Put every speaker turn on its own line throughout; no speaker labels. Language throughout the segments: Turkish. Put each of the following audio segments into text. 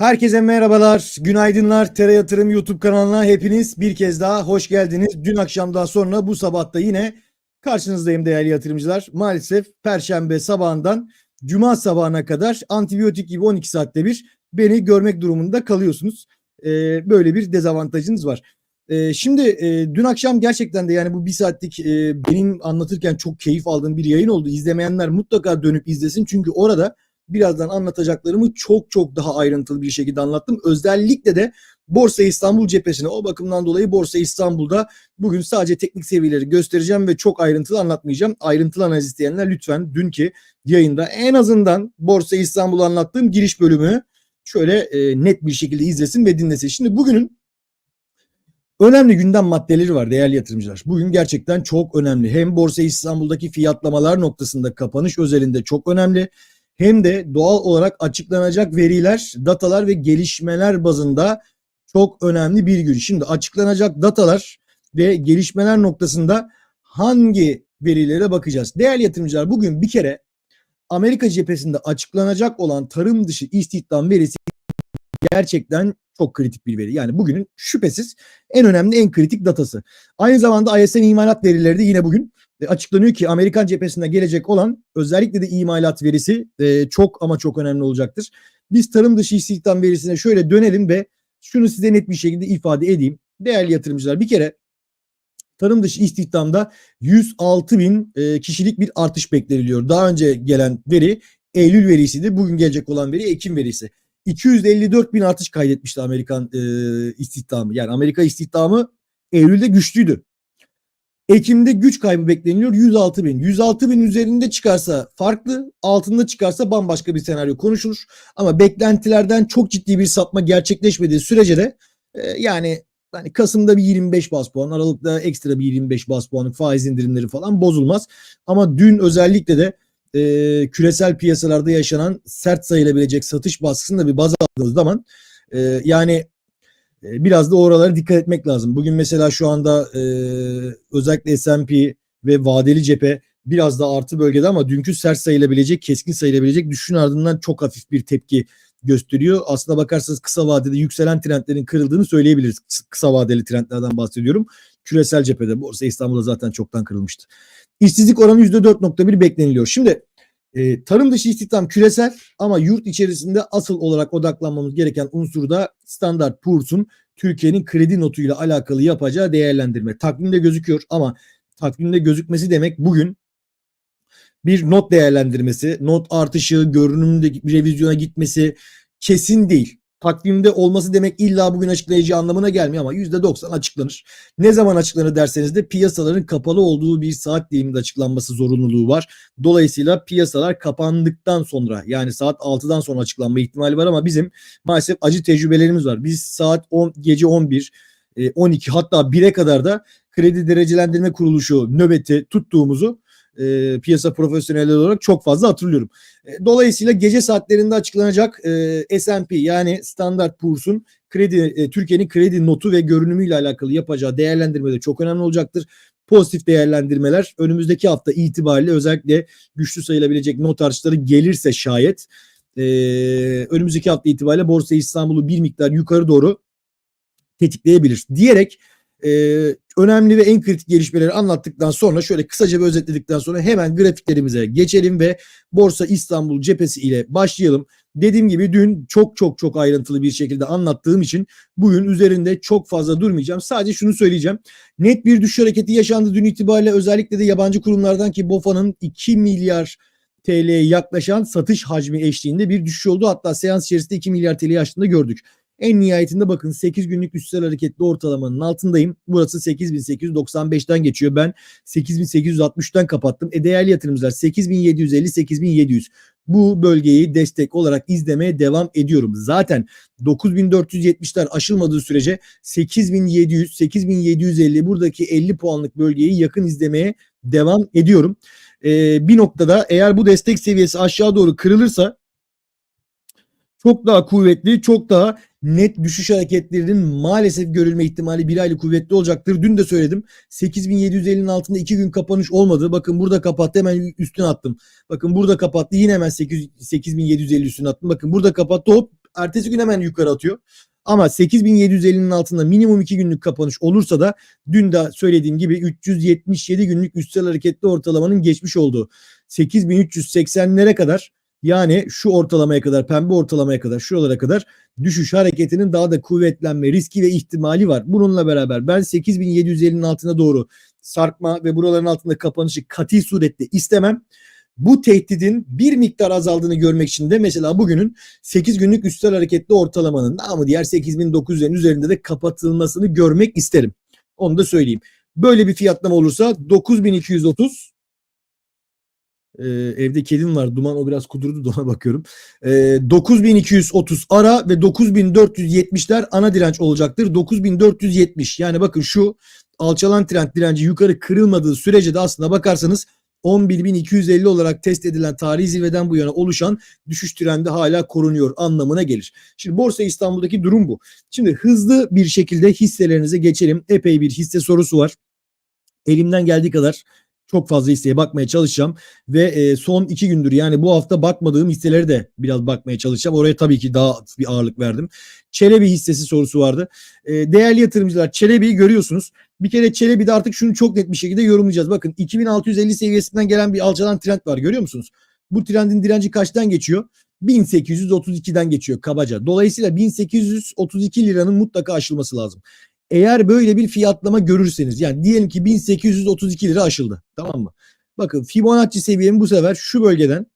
Herkese merhabalar, günaydınlar. Tere Yatırım YouTube kanalına hepiniz bir kez daha hoş geldiniz. Dün akşamdan sonra bu sabahta yine karşınızdayım değerli yatırımcılar. Maalesef Perşembe sabahından Cuma sabahına kadar antibiyotik gibi 12 saatte bir beni görmek durumunda kalıyorsunuz. Ee, böyle bir dezavantajınız var. Ee, şimdi e, dün akşam gerçekten de yani bu bir saatlik e, benim anlatırken çok keyif aldığım bir yayın oldu. İzlemeyenler mutlaka dönüp izlesin çünkü orada birazdan anlatacaklarımı çok çok daha ayrıntılı bir şekilde anlattım. Özellikle de Borsa İstanbul cephesine o bakımdan dolayı Borsa İstanbul'da bugün sadece teknik seviyeleri göstereceğim ve çok ayrıntılı anlatmayacağım. Ayrıntılı analiz isteyenler lütfen dünkü yayında en azından Borsa İstanbul'u anlattığım giriş bölümünü şöyle e, net bir şekilde izlesin ve dinlesin. Şimdi bugünün önemli gündem maddeleri var değerli yatırımcılar. Bugün gerçekten çok önemli. Hem Borsa İstanbul'daki fiyatlamalar noktasında kapanış özelinde çok önemli hem de doğal olarak açıklanacak veriler, datalar ve gelişmeler bazında çok önemli bir gün. Şimdi açıklanacak datalar ve gelişmeler noktasında hangi verilere bakacağız? Değerli yatırımcılar bugün bir kere Amerika cephesinde açıklanacak olan tarım dışı istihdam verisi gerçekten çok kritik bir veri. Yani bugünün şüphesiz en önemli en kritik datası. Aynı zamanda ISM imalat verileri de yine bugün e, açıklanıyor ki Amerikan cephesinde gelecek olan özellikle de imalat verisi e, çok ama çok önemli olacaktır. Biz tarım dışı istihdam verisine şöyle dönelim ve şunu size net bir şekilde ifade edeyim. Değerli yatırımcılar bir kere tarım dışı istihdamda 106 bin e, kişilik bir artış bekleniliyor. Daha önce gelen veri Eylül verisiydi. Bugün gelecek olan veri Ekim verisi. 254 bin artış kaydetmişti Amerikan e, istihdamı. Yani Amerika istihdamı Eylül'de güçlüydü. Ekim'de güç kaybı bekleniyor 106 bin. 106 bin üzerinde çıkarsa farklı, altında çıkarsa bambaşka bir senaryo konuşulur. Ama beklentilerden çok ciddi bir sapma gerçekleşmediği sürece de e, yani hani Kasım'da bir 25 bas puan, Aralık'ta ekstra bir 25 bas puanlık faiz indirimleri falan bozulmaz. Ama dün özellikle de e, küresel piyasalarda yaşanan sert sayılabilecek satış baskısını da bir baz aldığımız zaman e, yani e, biraz da oralara dikkat etmek lazım. Bugün mesela şu anda e, özellikle S&P ve vadeli cephe biraz da artı bölgede ama dünkü sert sayılabilecek, keskin sayılabilecek düşüşün ardından çok hafif bir tepki gösteriyor. Aslına bakarsanız kısa vadede yükselen trendlerin kırıldığını söyleyebiliriz. Kısa vadeli trendlerden bahsediyorum. Küresel cephede Borsa İstanbul'da zaten çoktan kırılmıştı. İşsizlik oranı %4.1 bekleniliyor. Şimdi e, tarım dışı istihdam küresel ama yurt içerisinde asıl olarak odaklanmamız gereken unsur da Standard Poor's'un Türkiye'nin kredi notuyla alakalı yapacağı değerlendirme. Takvimde gözüküyor ama takvimde gözükmesi demek bugün bir not değerlendirmesi, not artışı, görünümde bir revizyona gitmesi kesin değil. Takvimde olması demek illa bugün açıklayacağı anlamına gelmiyor ama %90 açıklanır. Ne zaman açıklanır derseniz de piyasaların kapalı olduğu bir saat diliminde açıklanması zorunluluğu var. Dolayısıyla piyasalar kapandıktan sonra yani saat 6'dan sonra açıklanma ihtimali var ama bizim maalesef acı tecrübelerimiz var. Biz saat 10 gece 11 12 hatta 1'e kadar da kredi derecelendirme kuruluşu nöbeti tuttuğumuzu e, piyasa profesyonelleri olarak çok fazla hatırlıyorum. E, dolayısıyla gece saatlerinde açıklanacak e, S&P yani Standard Poor's'un kredi e, Türkiye'nin kredi notu ve görünümüyle alakalı yapacağı değerlendirme de çok önemli olacaktır. Pozitif değerlendirmeler önümüzdeki hafta itibariyle özellikle güçlü sayılabilecek not artışları gelirse şayet e, önümüzdeki hafta itibariyle Borsa İstanbul'u bir miktar yukarı doğru tetikleyebilir diyerek e, önemli ve en kritik gelişmeleri anlattıktan sonra şöyle kısaca bir özetledikten sonra hemen grafiklerimize geçelim ve Borsa İstanbul cephesi ile başlayalım. Dediğim gibi dün çok çok çok ayrıntılı bir şekilde anlattığım için bugün üzerinde çok fazla durmayacağım. Sadece şunu söyleyeceğim. Net bir düşüş hareketi yaşandı dün itibariyle özellikle de yabancı kurumlardan ki BOFA'nın 2 milyar TL'ye yaklaşan satış hacmi eşliğinde bir düşüş oldu. Hatta seans içerisinde 2 milyar TL'yi aştığında gördük. En nihayetinde bakın 8 günlük üstsel hareketli ortalamanın altındayım. Burası 8895'ten geçiyor. Ben 8860'tan kapattım. E değerli yatırımcılar 8750 8700 bu bölgeyi destek olarak izlemeye devam ediyorum. Zaten 9470'ler aşılmadığı sürece 8700 8750 buradaki 50 puanlık bölgeyi yakın izlemeye devam ediyorum. Ee, bir noktada eğer bu destek seviyesi aşağı doğru kırılırsa çok daha kuvvetli, çok daha net düşüş hareketlerinin maalesef görülme ihtimali bir aylık kuvvetli olacaktır. Dün de söyledim. 8750'nin altında 2 gün kapanış olmadı. Bakın burada kapattı hemen üstüne attım. Bakın burada kapattı yine hemen 8, 8750 üstüne attım. Bakın burada kapattı hop ertesi gün hemen yukarı atıyor. Ama 8750'nin altında minimum 2 günlük kapanış olursa da dün de söylediğim gibi 377 günlük üstel hareketli ortalamanın geçmiş olduğu 8380'lere kadar yani şu ortalamaya kadar pembe ortalamaya kadar şuralara kadar düşüş hareketinin daha da kuvvetlenme riski ve ihtimali var. Bununla beraber ben 8750'nin altına doğru sarkma ve buraların altında kapanışı kati surette istemem. Bu tehdidin bir miktar azaldığını görmek için de mesela bugünün 8 günlük üstel hareketli ortalamanın ama diğer 8900'lerin üzerinde de kapatılmasını görmek isterim. Onu da söyleyeyim. Böyle bir fiyatlama olursa 9230 ee, evde kedim var. Duman o biraz kudurdu da ona bakıyorum. Ee, 9230 ara ve 9470'ler ana direnç olacaktır. 9470 yani bakın şu alçalan trend direnci yukarı kırılmadığı sürece de aslında bakarsanız 11.250 olarak test edilen tarihi zirveden bu yana oluşan düşüş trendi hala korunuyor anlamına gelir. Şimdi Borsa İstanbul'daki durum bu. Şimdi hızlı bir şekilde hisselerinize geçelim. Epey bir hisse sorusu var. Elimden geldiği kadar çok fazla hisseye bakmaya çalışacağım ve e, son iki gündür yani bu hafta bakmadığım hisselere de biraz bakmaya çalışacağım. Oraya tabii ki daha bir ağırlık verdim. Çelebi hissesi sorusu vardı. E, değerli yatırımcılar Çelebi'yi görüyorsunuz. Bir kere Çelebi'de artık şunu çok net bir şekilde yorumlayacağız. Bakın 2650 seviyesinden gelen bir alçalan trend var görüyor musunuz? Bu trendin direnci kaçtan geçiyor? 1832'den geçiyor kabaca. Dolayısıyla 1832 liranın mutlaka aşılması lazım. Eğer böyle bir fiyatlama görürseniz yani diyelim ki 1832 lira aşıldı. Tamam mı? Bakın Fibonacci seviyemi bu sefer şu bölgeden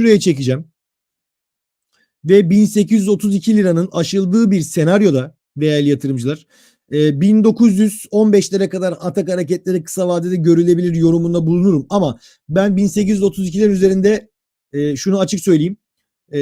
şuraya çekeceğim. Ve 1832 liranın aşıldığı bir senaryoda değerli yatırımcılar 1915'lere kadar atak hareketleri kısa vadede görülebilir yorumunda bulunurum. Ama ben 1832'ler üzerinde e, şunu açık söyleyeyim e,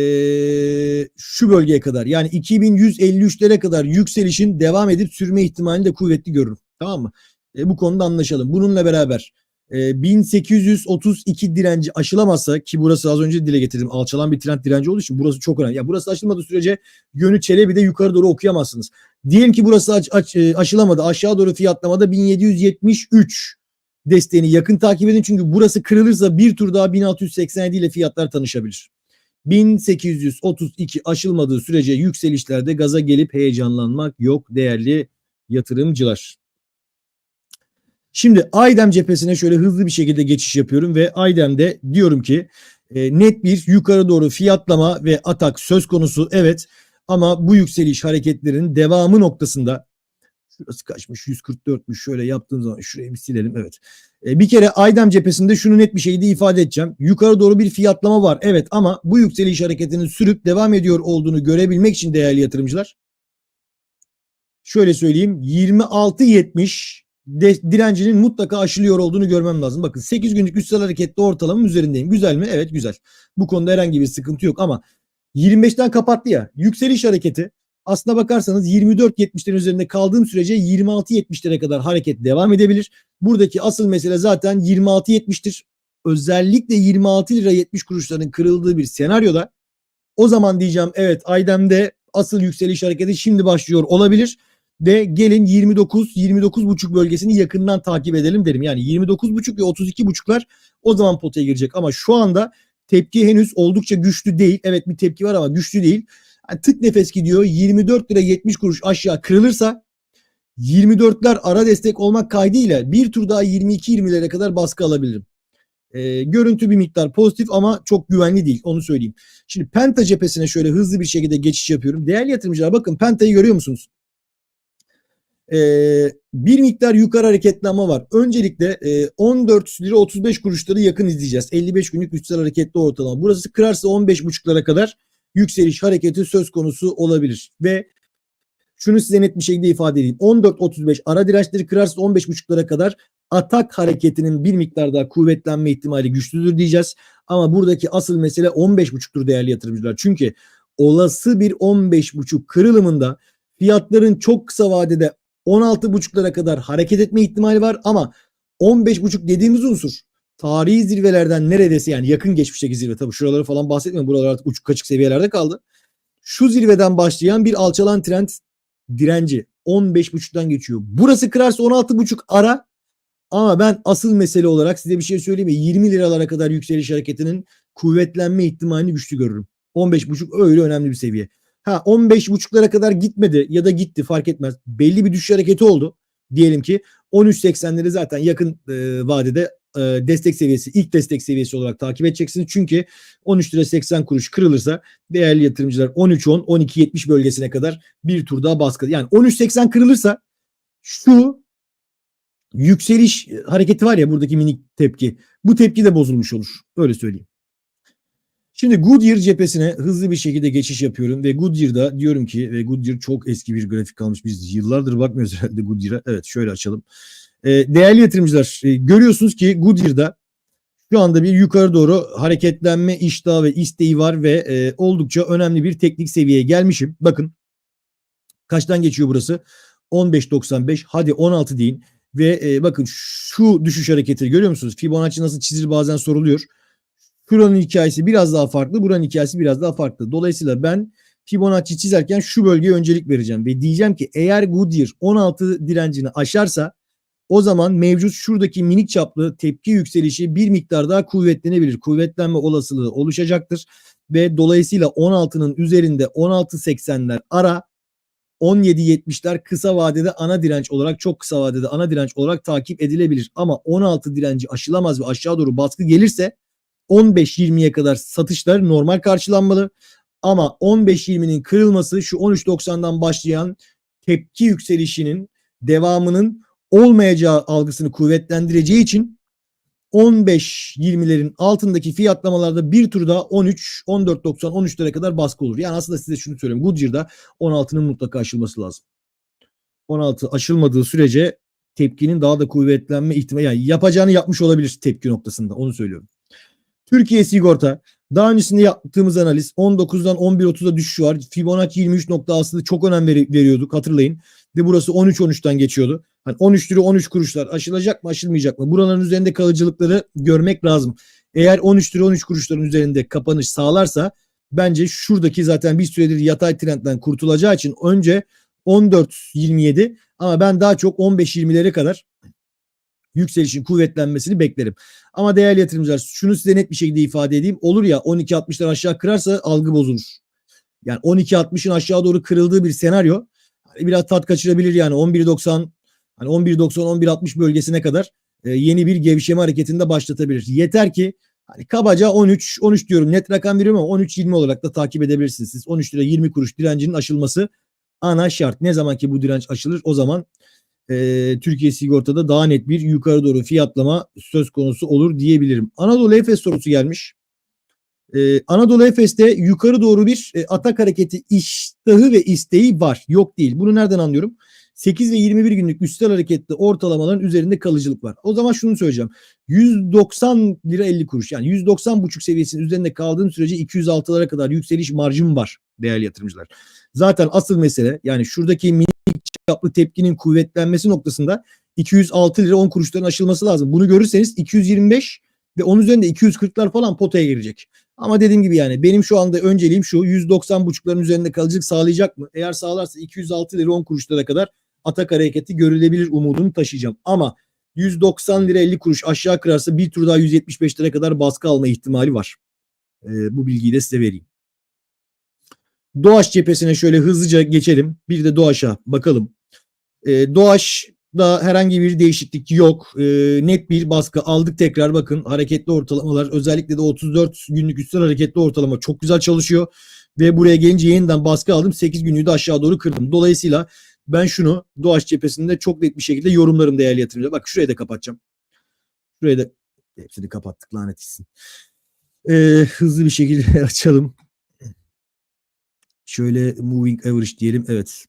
şu bölgeye kadar yani 2153'lere kadar yükselişin devam edip sürme ihtimalini de kuvvetli görürüm. Tamam mı? E, bu konuda anlaşalım. Bununla beraber e, 1832 direnci aşılamazsa ki burası az önce dile getirdim alçalan bir trend direnci olduğu için burası çok önemli. Ya burası aşılmadığı sürece yönü Çelebi'de yukarı doğru okuyamazsınız. Diyelim ki burası aç, aç, e, aşılamadı. Aşağı doğru fiyatlamada 1773 desteğini yakın takip edin. Çünkü burası kırılırsa bir tur daha 1687 ile fiyatlar tanışabilir. 1832 aşılmadığı sürece yükselişlerde gaza gelip heyecanlanmak yok değerli yatırımcılar. Şimdi Aydem cephesine şöyle hızlı bir şekilde geçiş yapıyorum ve Aydem'de diyorum ki e, net bir yukarı doğru fiyatlama ve atak söz konusu evet ama bu yükseliş hareketlerinin devamı noktasında şurası kaçmış 144'müş şöyle yaptığım zaman şurayı bir silelim evet. E, bir kere Aydem cephesinde şunu net bir şekilde ifade edeceğim. Yukarı doğru bir fiyatlama var evet ama bu yükseliş hareketinin sürüp devam ediyor olduğunu görebilmek için değerli yatırımcılar şöyle söyleyeyim 26.70 de, direncinin mutlaka aşılıyor olduğunu görmem lazım. Bakın 8 günlük üstel hareketli ortalamam üzerindeyim. Güzel mi? Evet güzel. Bu konuda herhangi bir sıkıntı yok ama 25'ten kapattı ya. Yükseliş hareketi aslına bakarsanız 24.70'lerin üzerinde kaldığım sürece 26.70'lere kadar hareket devam edebilir. Buradaki asıl mesele zaten 26.70'tir. Özellikle 26 lira 70 kuruşların kırıldığı bir senaryoda o zaman diyeceğim evet Aydem'de asıl yükseliş hareketi şimdi başlıyor olabilir ve gelin 29 29,5 bölgesini yakından takip edelim derim. Yani 29,5 ve 32,5'lar o zaman potaya girecek ama şu anda tepki henüz oldukça güçlü değil. Evet bir tepki var ama güçlü değil. Yani tık nefes gidiyor. 24 lira 70 kuruş aşağı kırılırsa 24'ler ara destek olmak kaydıyla bir tur daha 22-20'lere kadar baskı alabilirim. E, görüntü bir miktar pozitif ama çok güvenli değil onu söyleyeyim. Şimdi Penta cephesine şöyle hızlı bir şekilde geçiş yapıyorum. Değerli yatırımcılar bakın Penta'yı görüyor musunuz? e, bir miktar yukarı hareketleme var. Öncelikle e, 14 lira 35 kuruşları yakın izleyeceğiz. 55 günlük üstel hareketli ortalama. Burası kırarsa 15,5'lara kadar yükseliş hareketi söz konusu olabilir. Ve şunu size net bir şekilde ifade edeyim. 14.35 ara dirençleri kırarsa 15.5'lara kadar atak hareketinin bir miktar daha kuvvetlenme ihtimali güçlüdür diyeceğiz. Ama buradaki asıl mesele 15.5'tur değerli yatırımcılar. Çünkü olası bir 15.5 kırılımında fiyatların çok kısa vadede 16.5'lara kadar hareket etme ihtimali var ama 15.5 dediğimiz unsur tarihi zirvelerden neredeyse yani yakın geçmişteki zirve tabii şuraları falan bahsetmiyorum. Buralar artık uçuk kaçık seviyelerde kaldı. Şu zirveden başlayan bir alçalan trend direnci 15.5'tan geçiyor. Burası kırarsa 16.5 ara ama ben asıl mesele olarak size bir şey söyleyeyim mi? 20 liralara kadar yükseliş hareketinin kuvvetlenme ihtimalini güçlü görürüm. 15.5 öyle önemli bir seviye. Ha 15.5'lara kadar gitmedi ya da gitti fark etmez. Belli bir düşüş hareketi oldu. Diyelim ki 13.80'leri zaten yakın e, vadede e, destek seviyesi, ilk destek seviyesi olarak takip edeceksiniz. Çünkü 13 lira 80 kuruş kırılırsa değerli yatırımcılar 13.10, 12.70 bölgesine kadar bir tur daha baskı. Yani 13.80 kırılırsa şu yükseliş hareketi var ya buradaki minik tepki. Bu tepki de bozulmuş olur. Öyle söyleyeyim. Şimdi Goodyear cephesine hızlı bir şekilde geçiş yapıyorum ve Goodyear'da diyorum ki ve Goodyear çok eski bir grafik kalmış. Biz yıllardır bakmıyoruz herhalde Goodyear'a. Evet şöyle açalım. Ee, değerli yatırımcılar e, görüyorsunuz ki Goodyear'da şu anda bir yukarı doğru hareketlenme iştahı ve isteği var ve e, oldukça önemli bir teknik seviyeye gelmişim. Bakın kaçtan geçiyor burası? 15.95 hadi 16 deyin ve e, bakın şu düşüş hareketi görüyor musunuz? Fibonacci nasıl çizilir bazen soruluyor. Şuranın hikayesi biraz daha farklı, buranın hikayesi biraz daha farklı. Dolayısıyla ben Fibonacci çizerken şu bölgeye öncelik vereceğim ve diyeceğim ki eğer Goodyear 16 direncini aşarsa o zaman mevcut şuradaki minik çaplı tepki yükselişi bir miktar daha kuvvetlenebilir. Kuvvetlenme olasılığı oluşacaktır ve dolayısıyla 16'nın üzerinde 16.80'ler ara 17.70'ler kısa vadede ana direnç olarak çok kısa vadede ana direnç olarak takip edilebilir. Ama 16 direnci aşılamaz ve aşağı doğru baskı gelirse 15-20'ye kadar satışlar normal karşılanmalı. Ama 15-20'nin kırılması şu 13.90'dan başlayan tepki yükselişinin devamının olmayacağı algısını kuvvetlendireceği için 15-20'lerin altındaki fiyatlamalarda bir tur daha 13, 14.90, 13'lere kadar baskı olur. Yani aslında size şunu söyleyeyim. Goodyear'da 16'nın mutlaka aşılması lazım. 16 aşılmadığı sürece tepkinin daha da kuvvetlenme ihtimali yani yapacağını yapmış olabilir tepki noktasında onu söylüyorum. Türkiye sigorta daha öncesinde yaptığımız analiz 19'dan 11.30'a düşüş var. Fibonacci 23 nokta aslında çok önem veri- veriyorduk hatırlayın. Ve burası 13-13'ten geçiyordu. Hani 13 lira 13 kuruşlar aşılacak mı aşılmayacak mı? Buraların üzerinde kalıcılıkları görmek lazım. Eğer 13 lira 13 kuruşların üzerinde kapanış sağlarsa bence şuradaki zaten bir süredir yatay trendden kurtulacağı için önce 14.27 ama ben daha çok 15-20'lere kadar yükselişin kuvvetlenmesini beklerim. Ama değerli yatırımcılar şunu size net bir şekilde ifade edeyim. Olur ya 12.60'lar aşağı kırarsa algı bozulur. Yani 12.60'ın aşağı doğru kırıldığı bir senaryo biraz tat kaçırabilir yani 11.90 hani 11.90 11.60 bölgesine kadar e, yeni bir gevşeme hareketinde başlatabilir. Yeter ki hani kabaca 13 13 diyorum net rakam veriyorum ama 13 20 olarak da takip edebilirsiniz. Siz 13 lira 20 kuruş direncinin aşılması ana şart. Ne zaman ki bu direnç aşılır o zaman e, Türkiye Sigorta'da daha net bir yukarı doğru fiyatlama söz konusu olur diyebilirim. Anadolu Efes sorusu gelmiş. E, Anadolu Efes'te yukarı doğru bir e, atak hareketi iştahı ve isteği var. Yok değil. Bunu nereden anlıyorum? 8 ve 21 günlük üstel hareketli ortalamaların üzerinde kalıcılık var. O zaman şunu söyleyeceğim. 190 lira 50 kuruş yani 190 buçuk seviyesinin üzerinde kaldığım sürece 206'lara kadar yükseliş marjım var değerli yatırımcılar. Zaten asıl mesele yani şuradaki minik çaplı tepkinin kuvvetlenmesi noktasında 206 lira 10 kuruşların aşılması lazım. Bunu görürseniz 225 ve onun üzerinde 240'lar falan potaya girecek. Ama dediğim gibi yani benim şu anda önceliğim şu 190 buçukların üzerinde kalıcılık sağlayacak mı? Eğer sağlarsa 206 lira 10 kuruşlara kadar atak hareketi görülebilir umudunu taşıyacağım. Ama 190 lira 50 kuruş aşağı kırarsa bir tur daha 175 lira kadar baskı alma ihtimali var. Ee, bu bilgiyi de size vereyim. Doğaç cephesine şöyle hızlıca geçelim. Bir de Doğaç'a bakalım. Ee, Doğaç'da herhangi bir değişiklik yok. Ee, net bir baskı aldık tekrar bakın. Hareketli ortalamalar özellikle de 34 günlük üstel hareketli ortalama çok güzel çalışıyor. Ve buraya gelince yeniden baskı aldım. 8 günlüğü de aşağı doğru kırdım. Dolayısıyla ben şunu Doğaç cephesinde çok net bir şekilde yorumlarım değerli yatırımcılar. Bak şuraya da kapatacağım. Şuraya da hepsini kapattık lanet etsin. Ee, hızlı bir şekilde açalım. Şöyle moving average diyelim. Evet.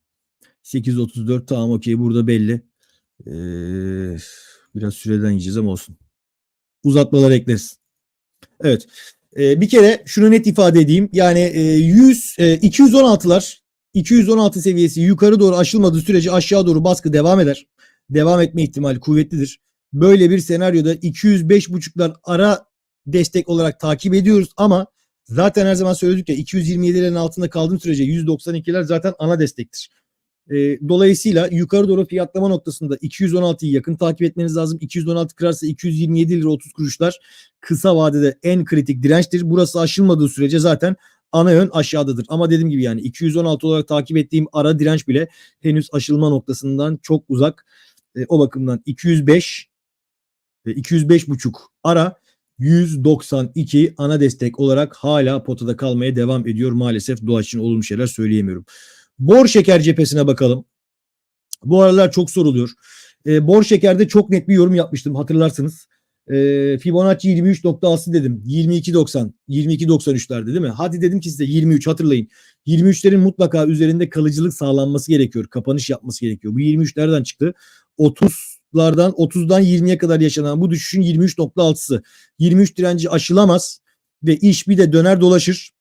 8.34 tamam okey burada belli. Ee, biraz süreden yiyeceğiz ama olsun. Uzatmalar ekleriz. Evet. Ee, bir kere şunu net ifade edeyim. Yani e, 100 e, 216'lar 216 seviyesi yukarı doğru aşılmadığı sürece aşağı doğru baskı devam eder. Devam etme ihtimali kuvvetlidir. Böyle bir senaryoda 205.5'lar ara destek olarak takip ediyoruz ama zaten her zaman söyledik ya 227'lerin altında kaldığım sürece 192'ler zaten ana destektir. E, dolayısıyla yukarı doğru fiyatlama noktasında 216'yı yakın takip etmeniz lazım. 216 kırarsa 227 lira 30 kuruşlar kısa vadede en kritik dirençtir. Burası aşılmadığı sürece zaten ana yön aşağıdadır. Ama dediğim gibi yani 216 olarak takip ettiğim ara direnç bile henüz aşılma noktasından çok uzak. E, o bakımdan 205 ve 205 buçuk ara 192 ana destek olarak hala potada kalmaya devam ediyor. Maalesef doğa için olumlu şeyler söyleyemiyorum. Bor şeker cephesine bakalım. Bu aralar çok soruluyor. E, bor şekerde çok net bir yorum yapmıştım hatırlarsınız. E, Fibonacci 23.6 dedim. 22.90, 22.93'lerde değil mi? Hadi dedim ki size 23 hatırlayın. 23'lerin mutlaka üzerinde kalıcılık sağlanması gerekiyor. Kapanış yapması gerekiyor. Bu 23 nereden çıktı? 30'lardan 30'dan 20'ye kadar yaşanan bu düşüşün 23.6'sı. 23 direnci aşılamaz ve iş bir de döner dolaşır.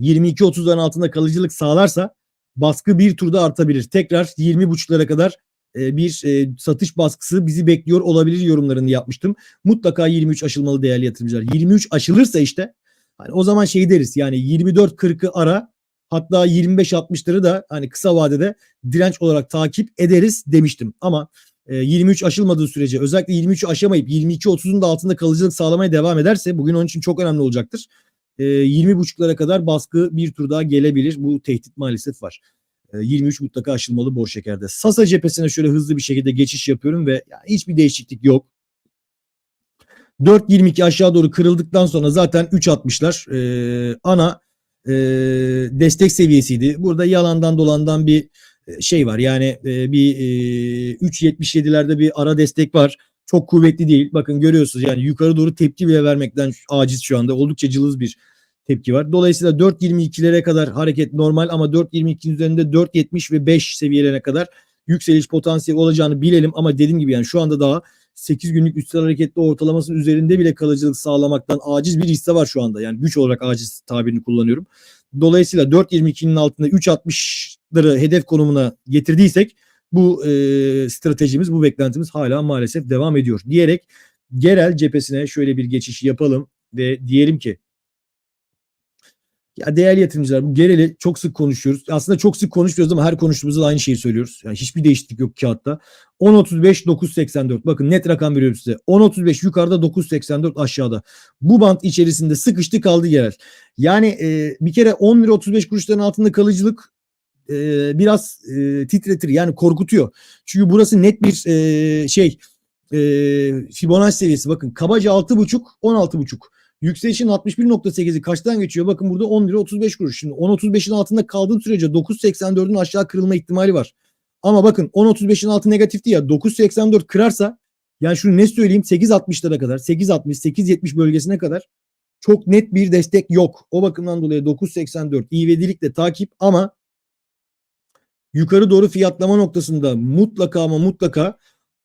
22-30'ların altında kalıcılık sağlarsa baskı bir turda artabilir. Tekrar 20.5'lara kadar e, bir e, satış baskısı bizi bekliyor olabilir yorumlarını yapmıştım. Mutlaka 23 aşılmalı değerli yatırımcılar. 23 aşılırsa işte hani o zaman şey deriz yani 24-40'ı ara hatta 25-60'ları da hani kısa vadede direnç olarak takip ederiz demiştim. Ama e, 23 aşılmadığı sürece özellikle 23'ü aşamayıp 22-30'un da altında kalıcılık sağlamaya devam ederse bugün onun için çok önemli olacaktır. E, 20.5'lara kadar baskı bir tur daha gelebilir. Bu tehdit maalesef var. 23 mutlaka aşılmalı bor şekerde. Sasa cephesine şöyle hızlı bir şekilde geçiş yapıyorum ve hiçbir değişiklik yok. 4.22 aşağı doğru kırıldıktan sonra zaten 3.60'lar e, ana e, destek seviyesiydi. Burada yalandan dolandan bir şey var. Yani e, bir e, 3.77'lerde bir ara destek var. Çok kuvvetli değil. Bakın görüyorsunuz yani yukarı doğru tepki bile vermekten aciz şu anda. Oldukça cılız bir tepki var. Dolayısıyla 4.22'lere kadar hareket normal ama 4.22'nin üzerinde 4.70 ve 5 seviyelerine kadar yükseliş potansiyeli olacağını bilelim ama dediğim gibi yani şu anda daha 8 günlük üstel hareketli ortalamasının üzerinde bile kalıcılık sağlamaktan aciz bir hisse var şu anda. Yani güç olarak aciz tabirini kullanıyorum. Dolayısıyla 4.22'nin altında 3.60'ları hedef konumuna getirdiysek bu e, stratejimiz, bu beklentimiz hala maalesef devam ediyor. Diyerek genel cephesine şöyle bir geçiş yapalım ve diyelim ki ya değerli yatırımcılar bu geneli çok sık konuşuyoruz. Aslında çok sık konuşuyoruz ama her konuştuğumuzda aynı şeyi söylüyoruz. Yani hiçbir değişiklik yok kağıtta. 10.35 9.84 bakın net rakam veriyorum size. 10.35 yukarıda 9.84 aşağıda. Bu bant içerisinde sıkıştı kaldı yerel. Yani e, bir kere 10 lira 35 kuruşların altında kalıcılık e, biraz e, titretir yani korkutuyor. Çünkü burası net bir e, şey e, Fibonacci seviyesi bakın kabaca 6.5 16.5 Yükselişin 61.8'i kaçtan geçiyor? Bakın burada 10 lira 35 kuruş. Şimdi 10.35'in altında kaldığın sürece 9.84'ün aşağı kırılma ihtimali var. Ama bakın 10.35'in altı negatifti ya 9.84 kırarsa yani şunu ne söyleyeyim 8.60'lara kadar 8.60 8.70 bölgesine kadar çok net bir destek yok. O bakımdan dolayı 9.84 ivedilikle takip ama yukarı doğru fiyatlama noktasında mutlaka ama mutlaka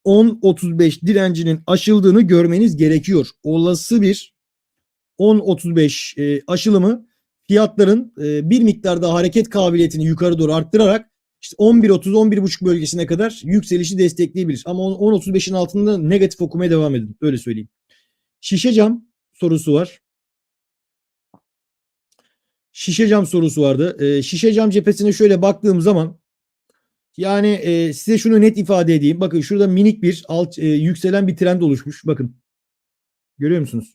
10.35 direncinin aşıldığını görmeniz gerekiyor. Olası bir 10.35 e, aşılımı fiyatların e, bir miktar daha hareket kabiliyetini yukarı doğru arttırarak işte 11.30 11.5 bölgesine kadar yükselişi destekleyebilir. Ama 10.35'in altında negatif okumaya devam edin. Öyle söyleyeyim. Şişe cam sorusu var. Şişe cam sorusu vardı. E, şişe cam cephesine şöyle baktığım zaman yani e, size şunu net ifade edeyim. Bakın şurada minik bir alt e, yükselen bir trend oluşmuş. Bakın. Görüyor musunuz?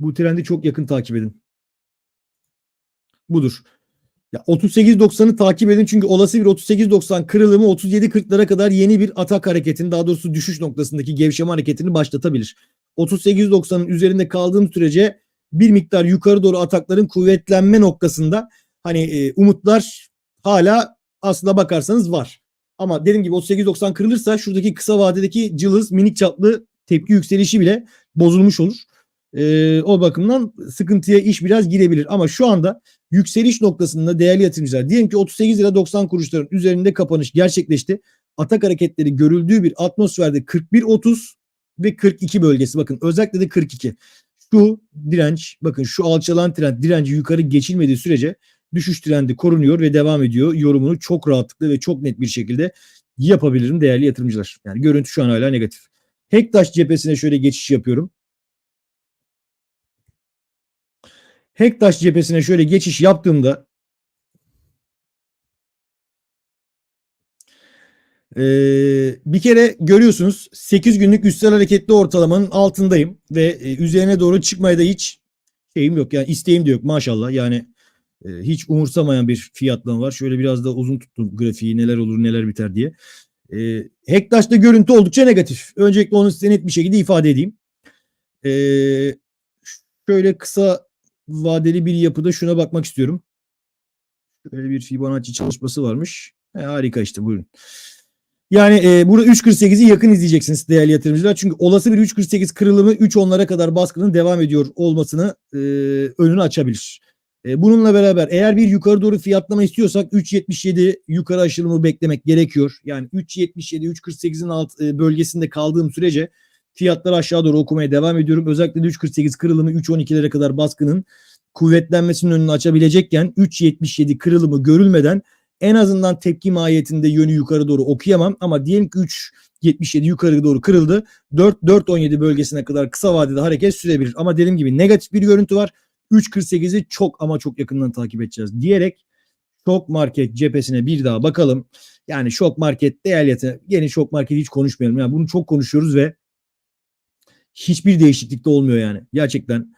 Bu trendi çok yakın takip edin. Budur. Ya 38.90'ı takip edin çünkü olası bir 38.90 kırılımı 37.40'lara kadar yeni bir atak hareketini daha doğrusu düşüş noktasındaki gevşeme hareketini başlatabilir. 38.90'ın üzerinde kaldığım sürece bir miktar yukarı doğru atakların kuvvetlenme noktasında hani e, umutlar hala aslına bakarsanız var. Ama dediğim gibi 38.90 kırılırsa şuradaki kısa vadedeki cılız minik çaplı tepki yükselişi bile bozulmuş olur. E, o bakımdan sıkıntıya iş biraz girebilir. Ama şu anda yükseliş noktasında değerli yatırımcılar diyelim ki 38 lira 90 kuruşların üzerinde kapanış gerçekleşti. Atak hareketleri görüldüğü bir atmosferde 41-30 ve 42 bölgesi bakın özellikle de 42. Şu direnç bakın şu alçalan trend direnci yukarı geçilmediği sürece düşüş trendi korunuyor ve devam ediyor. Yorumunu çok rahatlıkla ve çok net bir şekilde yapabilirim değerli yatırımcılar. Yani görüntü şu an hala negatif. Hektaş cephesine şöyle geçiş yapıyorum. Hektaş cephesine şöyle geçiş yaptığımda Ee, bir kere görüyorsunuz 8 günlük üstel hareketli ortalamanın altındayım ve e, üzerine doğru çıkmaya da hiç şeyim yok yani isteğim de yok maşallah yani E, hiç umursamayan bir fiyatlama var. Şöyle biraz da uzun tuttum grafiği neler olur neler biter diye. E, Hektaş'ta görüntü oldukça negatif. Öncelikle onu size net bir şekilde ifade edeyim. E, şöyle kısa vadeli bir yapıda şuna bakmak istiyorum. Şöyle bir Fibonacci çalışması varmış. E, harika işte buyurun. Yani e, burada 3.48'i yakın izleyeceksiniz değerli yatırımcılar. Çünkü olası bir 3.48 kırılımı 3 onlara kadar baskının devam ediyor olmasını e, önünü açabilir. E, bununla beraber eğer bir yukarı doğru fiyatlama istiyorsak 3.77 yukarı aşılımı beklemek gerekiyor. Yani 3.77 3.48'in alt e, bölgesinde kaldığım sürece fiyatlar aşağı doğru okumaya devam ediyorum. Özellikle de 3.48 kırılımı 3.12'lere kadar baskının kuvvetlenmesinin önünü açabilecekken 3.77 kırılımı görülmeden en azından tepki mahiyetinde yönü yukarı doğru okuyamam ama diyelim ki 3.77 yukarı doğru kırıldı. 4-4.17 bölgesine kadar kısa vadede hareket sürebilir. Ama dediğim gibi negatif bir görüntü var. 3.48'i çok ama çok yakından takip edeceğiz diyerek şok market cephesine bir daha bakalım. Yani şok market değer yatırım. Yeni şok market hiç konuşmayalım. Yani bunu çok konuşuyoruz ve hiçbir değişiklik de olmuyor yani. Gerçekten.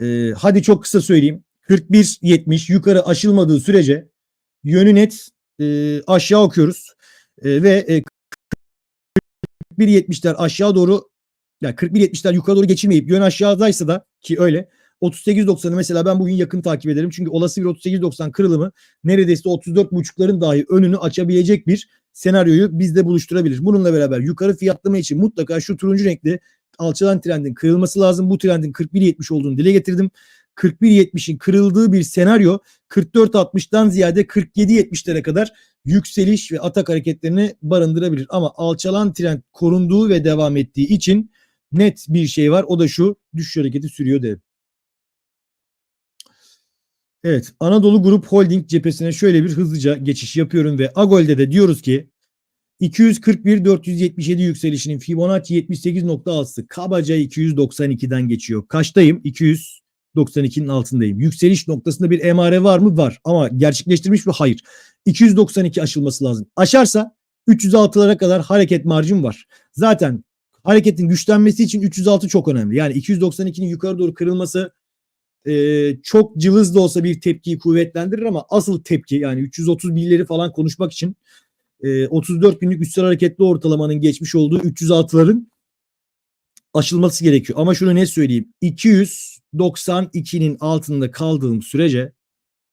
Ee, hadi çok kısa söyleyeyim. 41.70 yukarı aşılmadığı sürece yönü net e, aşağı okuyoruz. E, ve e, 41.70'ler aşağı doğru yani 41.70'ler yukarı doğru geçirmeyip yön aşağıdaysa da ki öyle 38.90'ı mesela ben bugün yakın takip ederim. Çünkü olası bir 38.90 kırılımı neredeyse 34.5'ların dahi önünü açabilecek bir senaryoyu bizde buluşturabilir. Bununla beraber yukarı fiyatlama için mutlaka şu turuncu renkli alçalan trendin kırılması lazım. Bu trendin 41.70 olduğunu dile getirdim. 41.70'in kırıldığı bir senaryo 44.60'dan ziyade 47.70'lere kadar yükseliş ve atak hareketlerini barındırabilir. Ama alçalan trend korunduğu ve devam ettiği için net bir şey var. O da şu düşüş hareketi sürüyor derim. Evet Anadolu Grup Holding cephesine şöyle bir hızlıca geçiş yapıyorum ve Agol'de de diyoruz ki 241 477 yükselişinin Fibonacci 78.6'sı kabaca 292'den geçiyor. Kaçtayım? 292'nin altındayım. Yükseliş noktasında bir emare var mı? Var. Ama gerçekleştirmiş mi? Hayır. 292 aşılması lazım. Aşarsa 306'lara kadar hareket marjım var. Zaten hareketin güçlenmesi için 306 çok önemli. Yani 292'nin yukarı doğru kırılması e, çok cılız da olsa bir tepkiyi kuvvetlendirir ama asıl tepki yani 331'leri falan konuşmak için e, 34 günlük üstel hareketli ortalamanın geçmiş olduğu 306'ların aşılması gerekiyor. Ama şunu ne söyleyeyim 292'nin altında kaldığım sürece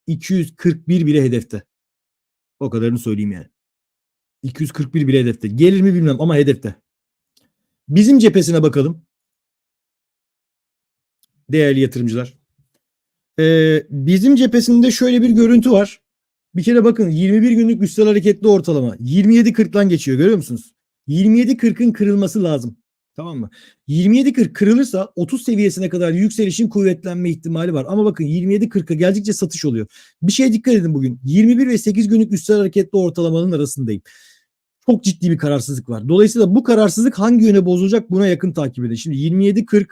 241 bile hedefte. O kadarını söyleyeyim yani. 241 bile hedefte. Gelir mi bilmem ama hedefte. Bizim cephesine bakalım. Değerli yatırımcılar. Ee, bizim cephesinde şöyle bir görüntü var. Bir kere bakın 21 günlük üstel hareketli ortalama 27.40'dan geçiyor görüyor musunuz? 27.40'ın kırılması lazım. Tamam mı? 27.40 kırılırsa 30 seviyesine kadar yükselişin kuvvetlenme ihtimali var. Ama bakın 27.40'a geldikçe satış oluyor. Bir şeye dikkat edin bugün. 21 ve 8 günlük üstel hareketli ortalamanın arasındayım. Çok ciddi bir kararsızlık var. Dolayısıyla bu kararsızlık hangi yöne bozulacak buna yakın takip edin. Şimdi 27.40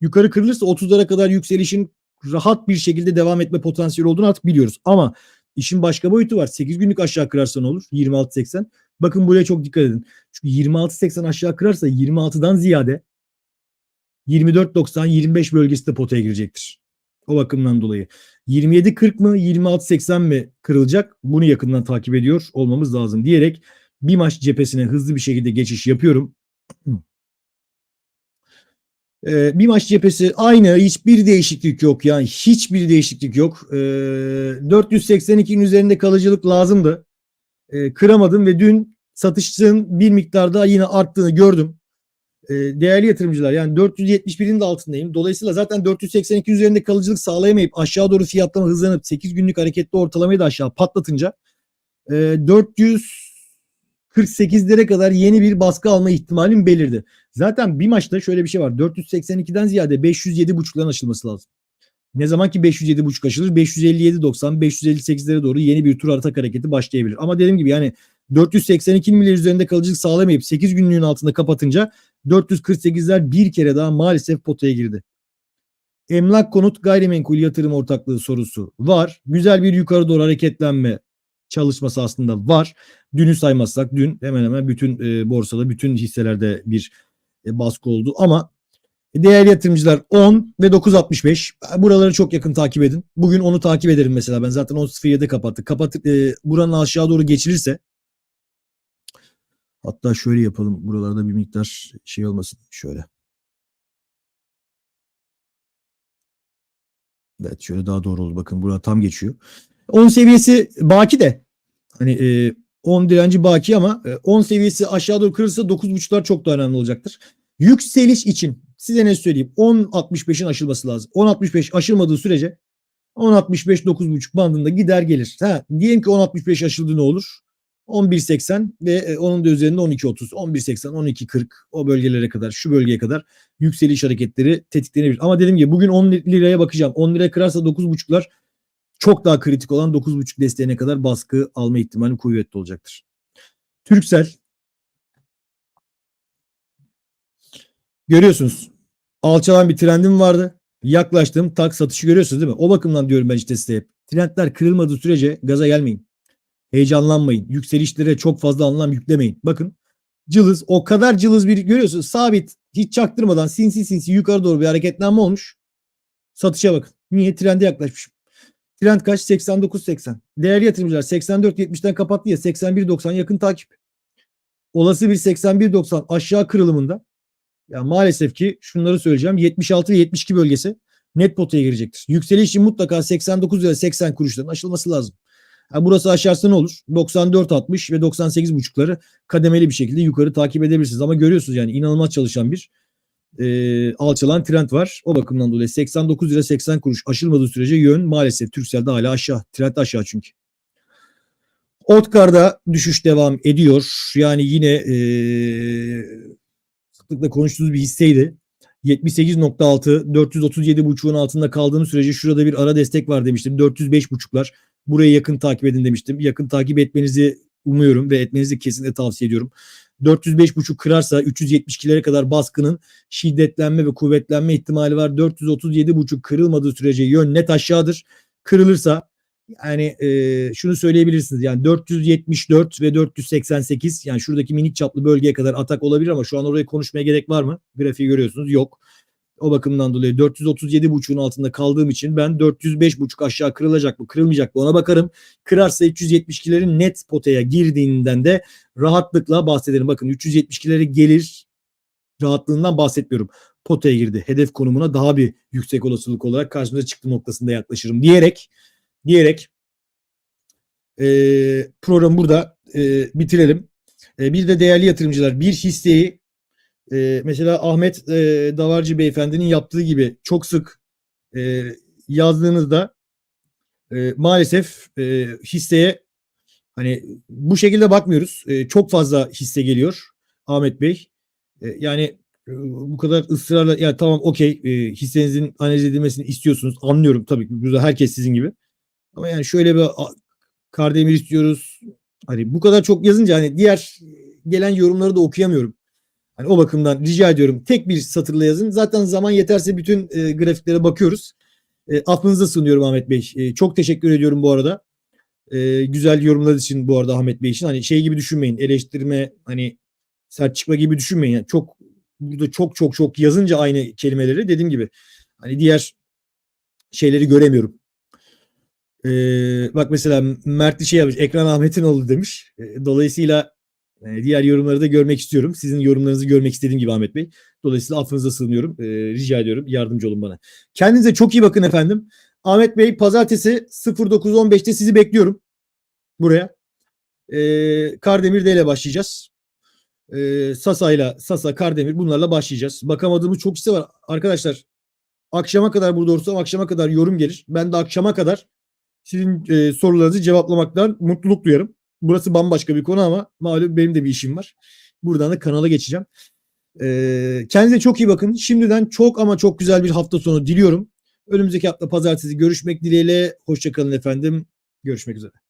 yukarı kırılırsa 30'lara kadar yükselişin rahat bir şekilde devam etme potansiyeli olduğunu artık biliyoruz. Ama işin başka boyutu var. 8 günlük aşağı kırarsa ne olur? 26.80. Bakın buraya çok dikkat edin. Çünkü 26.80 aşağı kırarsa 26'dan ziyade 24.90 25 bölgesi de potaya girecektir. O bakımdan dolayı. 27.40 mı 26.80 mi kırılacak? Bunu yakından takip ediyor olmamız lazım diyerek bir maç cephesine hızlı bir şekilde geçiş yapıyorum. Ee, bir maç cephesi aynı hiçbir değişiklik yok yani hiçbir değişiklik yok. Ee, 482'nin üzerinde kalıcılık lazımdı. Ee, kıramadım ve dün satışın bir miktarda yine arttığını gördüm. Ee, değerli yatırımcılar yani 471'in de altındayım. Dolayısıyla zaten 482 üzerinde kalıcılık sağlayamayıp aşağı doğru fiyatlama hızlanıp 8 günlük hareketli ortalamayı da aşağı patlatınca e, 400 48'lere kadar yeni bir baskı alma ihtimalim belirdi. Zaten bir maçta şöyle bir şey var. 482'den ziyade 507.5'ların aşılması lazım. Ne zaman ki 507.5 aşılır 557.90 558'lere doğru yeni bir tur atak hareketi başlayabilir. Ama dediğim gibi yani 482 milyar üzerinde kalıcılık sağlamayıp 8 günlüğün altında kapatınca 448'ler bir kere daha maalesef potaya girdi. Emlak konut gayrimenkul yatırım ortaklığı sorusu var. Güzel bir yukarı doğru hareketlenme çalışması aslında var. Dünü saymazsak dün hemen hemen bütün e, borsada bütün hisselerde bir e, baskı oldu ama Değerli yatırımcılar 10 ve 9.65. Buraları çok yakın takip edin. Bugün onu takip ederim mesela. Ben zaten 10.07'de kapattık. Kapattık e, buranın aşağı doğru geçilirse hatta şöyle yapalım. Buralarda bir miktar şey olmasın. Şöyle. Evet şöyle daha doğru oldu. Bakın burada tam geçiyor. 10 seviyesi baki de. Hani e, 10 direnci baki ama e, 10 seviyesi aşağı doğru kırılırsa 9.5'lar çok daha önemli olacaktır. Yükseliş için size ne söyleyeyim? 10.65'in aşılması lazım. 10.65 aşılmadığı sürece 10.65 9.5 bandında gider gelir. Ha, diyelim ki 10.65 aşıldı ne olur? 11.80 ve e, onun da üzerinde 12.30, 11.80, 12.40 o bölgelere kadar, şu bölgeye kadar yükseliş hareketleri tetiklenebilir. Ama dediğim gibi bugün 10 liraya bakacağım. 10 liraya kırarsa 9.5'lar çok daha kritik olan 9.5 desteğine kadar baskı alma ihtimali kuvvetli olacaktır. Türksel görüyorsunuz alçalan bir trendim vardı. Yaklaştım tak satışı görüyorsunuz değil mi? O bakımdan diyorum ben işte size hep. Trendler kırılmadığı sürece gaza gelmeyin. Heyecanlanmayın. Yükselişlere çok fazla anlam yüklemeyin. Bakın cılız o kadar cılız bir görüyorsunuz. Sabit hiç çaktırmadan sinsi sinsi yukarı doğru bir hareketlenme olmuş. Satışa bakın. Niye? Trende yaklaşmışım. Trend kaç? 89.80. Değerli yatırımcılar 84.70'den kapattı ya 81.90 yakın takip. Olası bir 81.90 aşağı kırılımında ya maalesef ki şunları söyleyeceğim. 76 ve 72 bölgesi net potaya girecektir. Yükseliş için mutlaka 89 lira 80 kuruşların aşılması lazım. Yani burası aşarsa ne olur? 94.60 ve 98.5'ları kademeli bir şekilde yukarı takip edebilirsiniz. Ama görüyorsunuz yani inanılmaz çalışan bir e, alçalan trend var. O bakımdan dolayı 89 lira 80 kuruş aşılmadığı sürece yön maalesef Türkcell'de hala aşağı. Trend aşağı çünkü. Otkar'da düşüş devam ediyor. Yani yine e, sıklıkla konuştuğumuz bir hisseydi. 78.6 437.5'un altında kaldığımız sürece şurada bir ara destek var demiştim. 405.5'lar. Burayı yakın takip edin demiştim. Yakın takip etmenizi umuyorum ve etmenizi kesinlikle tavsiye ediyorum. 405.5 kırarsa 372'lere kadar baskının şiddetlenme ve kuvvetlenme ihtimali var. 437.5 kırılmadığı sürece yön net aşağıdır. Kırılırsa yani e, şunu söyleyebilirsiniz yani 474 ve 488 yani şuradaki minik çaplı bölgeye kadar atak olabilir ama şu an oraya konuşmaya gerek var mı? Grafiği görüyorsunuz yok. O bakımdan dolayı 437.5'un altında kaldığım için ben 405.5 aşağı kırılacak mı kırılmayacak mı ona bakarım. Kırarsa 372'lerin net potaya girdiğinden de rahatlıkla bahsederim. Bakın 372'lere gelir rahatlığından bahsetmiyorum. Potaya girdi. Hedef konumuna daha bir yüksek olasılık olarak karşımıza çıktı noktasında yaklaşırım diyerek diyerek e, programı burada e, bitirelim. E, bir de değerli yatırımcılar bir hisseyi e, mesela Ahmet e, Davarcı beyefendinin yaptığı gibi çok sık e, yazdığınızda e, maalesef e, hisseye hani bu şekilde bakmıyoruz. E, çok fazla hisse geliyor Ahmet Bey. E, yani e, bu kadar ısrarla ya tamam okey e, hissenizin analiz edilmesini istiyorsunuz. Anlıyorum tabii ki. Burada herkes sizin gibi. Ama yani şöyle bir Kardemir istiyoruz. Hani bu kadar çok yazınca hani diğer gelen yorumları da okuyamıyorum. Hani o bakımdan rica ediyorum tek bir satırla yazın. Zaten zaman yeterse bütün e, grafiklere bakıyoruz. E, affınıza sunuyorum Ahmet Bey. E, çok teşekkür ediyorum bu arada. E, güzel yorumlar için bu arada Ahmet Bey için. Hani şey gibi düşünmeyin. Eleştirme hani sert çıkma gibi düşünmeyin. Yani çok burada çok çok çok yazınca aynı kelimeleri dediğim gibi hani diğer şeyleri göremiyorum. Ee, bak mesela Mert şey yapmış. Ekran Ahmet'in oldu demiş. Ee, dolayısıyla e, diğer yorumları da görmek istiyorum. Sizin yorumlarınızı görmek istediğim gibi Ahmet Bey. Dolayısıyla affınıza sığınıyorum. Ee, rica ediyorum. Yardımcı olun bana. Kendinize çok iyi bakın efendim. Ahmet Bey pazartesi 09.15'te sizi bekliyorum. Buraya. Ee, Kardemir ile başlayacağız. Ee, Sasa ile Sasa, Kardemir bunlarla başlayacağız. Bakamadığımız çok hisse var. Arkadaşlar akşama kadar burada olursam akşama kadar yorum gelir. Ben de akşama kadar sizin e, sorularınızı cevaplamaktan mutluluk duyarım. Burası bambaşka bir konu ama malum benim de bir işim var. Buradan da kanala geçeceğim. E, kendinize çok iyi bakın. Şimdiden çok ama çok güzel bir hafta sonu diliyorum. Önümüzdeki hafta pazartesi görüşmek dileğiyle. Hoşçakalın efendim. Görüşmek üzere.